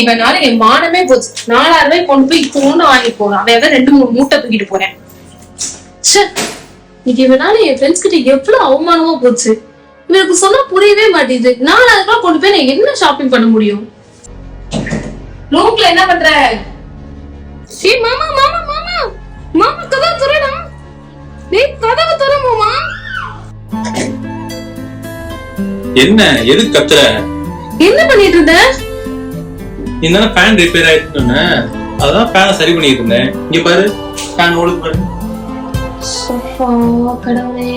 இவனால என் மானமே போச்சு. நாலாயிரம் ரூபாய் கொண்டு போய் இத்தோண்டு வாங்கி போறான். அவன் ஏதாவது ரெண்டு மூணு மூட்டை தூக்கிட்டு போறேன். இன்னைக்கு இவனால என் ஃப்ரெண்ட்ஸ் கிட்ட எவ்வளவு அவமானமா போச்சு. இவனுக்கு சொன்னா புரியவே மாட்டேங்குது. நாலாயிரம் ரூபாய் கொண்டு போய் நான் என்ன ஷாப்பிங் பண்ண முடியும்? ரூம்ல என்ன பண்ற? ஏய் மாமா மாமா மாமா. மாமா கதவு துறடா. டேய் கதவு துற மாமா. என்ன எதுக்கு கத்துற? என்ன பண்ணிட்டு இருந்த? இருந்தாலும் ஃபேன் ரிப்பேர் ஆயிடுச்சு சொன்னேன். அதான் ஃபேனை சரி பண்ணிட்டு இருந்தேன். இங்க பாரு ஃபேன் ஓடுது பாரு. கடவுளே.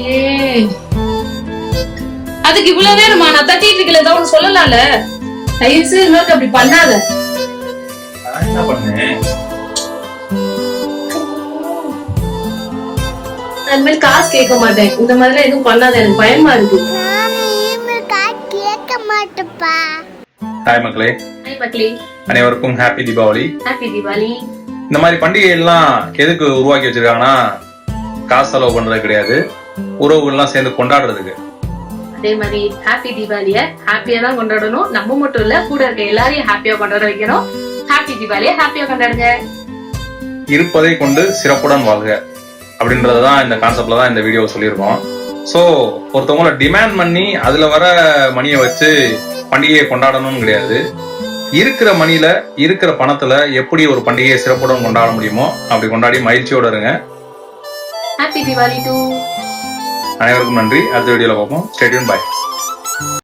அதுக்கு இவ்வளவு நேரமா? நான் தட்டிட்டு இருக்கல ஏதாவது ஒண்ணு சொல்லலாம்ல? தயவு செய்து இன்னொரு அப்படி பண்ணாத. நான் என்ன பண்ணேன்? நான் இனிமேல் காசு கேட்க மாட்டேன். இந்த மாதிரிலாம் எதுவும் பண்ணாத. எனக்கு பயமா இருக்கு. நான் இனிமேல் காசு கேட்க மாட்டேப்பா ஹாய் மக்களே. அனைவருக்கும் ஹாப்பி தீபாவளி. ஹாப்பி தீபாவளி. இந்த மாதிரி பண்டிகை எல்லாம் எதுக்கு உருவாக்கி வச்சிருக்காங்கன்னா காசு செலவு பண்றது கிடையாது. உறவுகள்லாம் சேர்ந்து கொண்டாடுறதுக்கு. அதே மாதிரி ஹாப்பி தீபாவளிய ஹாப்பியா தான் கொண்டாடணும். நம்ம மட்டும் இல்ல கூட இருக்க எல்லாரையும் ஹாப்பியா கொண்டாட வைக்கணும். ஹாப்பி தீபாவளிய ஹாப்பியா கொண்டாடுங்க. இருப்பதை கொண்டு சிறப்புடன் வாழ்க அப்படின்றது தான் இந்த கான்செப்ட்ல தான் இந்த வீடியோ சொல்லியிருக்கோம். ஸோ ஒருத்தவங்கள டிமாண்ட் பண்ணி அதுல வர மணியை வச்சு பண்டிகையை கொண்டாடணும்னு கிடையாது. இருக்கிற மணியில இருக்கிற பணத்துல எப்படி ஒரு பண்டிகையை சிறப்புடன் கொண்டாட முடியுமோ அப்படி கொண்டாடி மகிழ்ச்சியோட இருங்க. ஹாப்பி தீபாவளி டூ அனைவருக்கும் நன்றி. அடுத்த வீடியோல பார்ப்போம். ஸ்டேடியம் பாய்